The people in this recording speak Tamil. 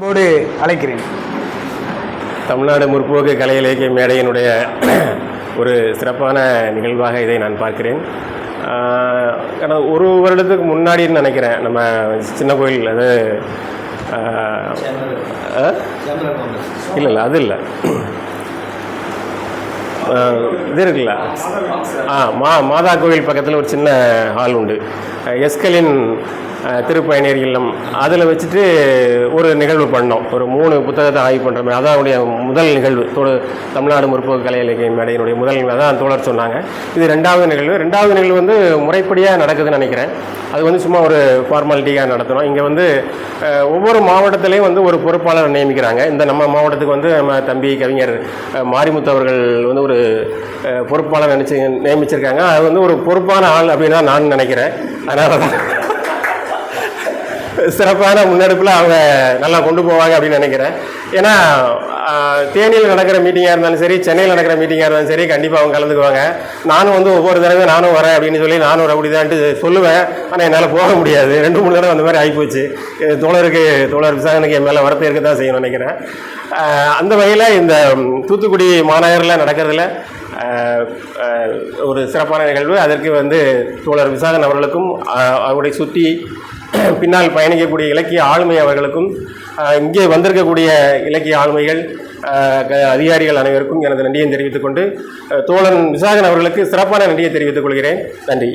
போடு அழைக்கிறேன். தமிழ்நாடு முற்போக்கு கலை இலக்கிய மேடையினுடைய ஒரு சிறப்பான நிகழ்வாக இதை நான் பார்க்கிறேன். கடந்த ஒரு வருடத்துக்கு முன்னாடின்னு நினைக்கிறேன். நம்ம சின்ன கோயில் அது? இல்லை இல்லை அது இல்லை. இது இருக்குல்ல? ஆ மா மாதா கோவில் பக்கத்தில் ஒரு சின்ன ஹால் உண்டு. எஸ்கலின் திருப்பயணியர் இல்லம். அதில் வச்சுட்டு ஒரு நிகழ்வு பண்ணோம். ஒரு மூணு புத்தகத்தை ஆய்வு பண்ணுற மாதிரி. அதான் முதல் நிகழ்வு. தோடு தமிழ்நாடு முற்போக்கு கலை இலக்கிய மேடையினுடைய முதல் நிகழ்வு. அதான் தோழர் சொன்னாங்க. இது ரெண்டாவது நிகழ்வு. ரெண்டாவது நிகழ்வு வந்து முறைப்படியாக நடக்குதுன்னு நினைக்கிறேன். அது வந்து சும்மா ஒரு ஃபார்மாலிட்டியாக நடத்தணும். இங்கே வந்து ஒவ்வொரு மாவட்டத்திலையும் வந்து ஒரு பொறுப்பாளர் நியமிக்கிறாங்க. இந்த நம்ம மாவட்டத்துக்கு வந்து நம்ம தம்பி கவிஞர் மாரிமுத்து அவர்கள் வந்து ஒரு ஒரு பொறுப்பாளர் நினச்சி நியமிச்சிருக்காங்க. அது வந்து ஒரு பொறுப்பான ஆள் அப்படின்னு தான் நான் நினைக்கிறேன். அதனால தான் சிறப்பான முன்னெடுப்பில் அவங்க நல்லா கொண்டு போவாங்க அப்படின்னு நினைக்கிறேன். ஏன்னா தேனியில் நடக்கிற மீட்டிங்காக இருந்தாலும் சரி சென்னையில் நடக்கிற மீட்டிங்காக இருந்தாலும் சரி கண்டிப்பாக அவங்க கலந்துக்குவாங்க. நானும் வந்து ஒவ்வொரு தடவை நானும் வரேன் அப்படின்னு சொல்லி நானும் ஒரு அப்படிதான்ட்டு சொல்லுவேன். ஆனால் என்னால் போக முடியாது. ரெண்டு மூணு தடவை அந்த மாதிரி ஆகிப்போச்சு தோழருக்கு தோழர் விசாரணைக்கு என் மேலே வரத்தை இருக்க தான் செய்யணும்னு நினைக்கிறேன் அந்த வகையில் இந்த தூத்துக்குடி மாநகரில் நடக்கிறதுல ஒரு சிறப்பான நிகழ்வு. அதற்கு வந்து தோழர் விசாகன் அவர்களுக்கும் அவருடைய சுற்றி பின்னால் பயணிக்கக்கூடிய இலக்கிய ஆளுமை அவர்களுக்கும் இங்கே வந்திருக்கக்கூடிய இலக்கிய ஆளுமைகள் அதிகாரிகள் அனைவருக்கும் எனது நன்றியை தெரிவித்துக் கொண்டு தோழன் விசாகன் அவர்களுக்கு சிறப்பான நன்றியை தெரிவித்துக் கொள்கிறேன். நன்றி.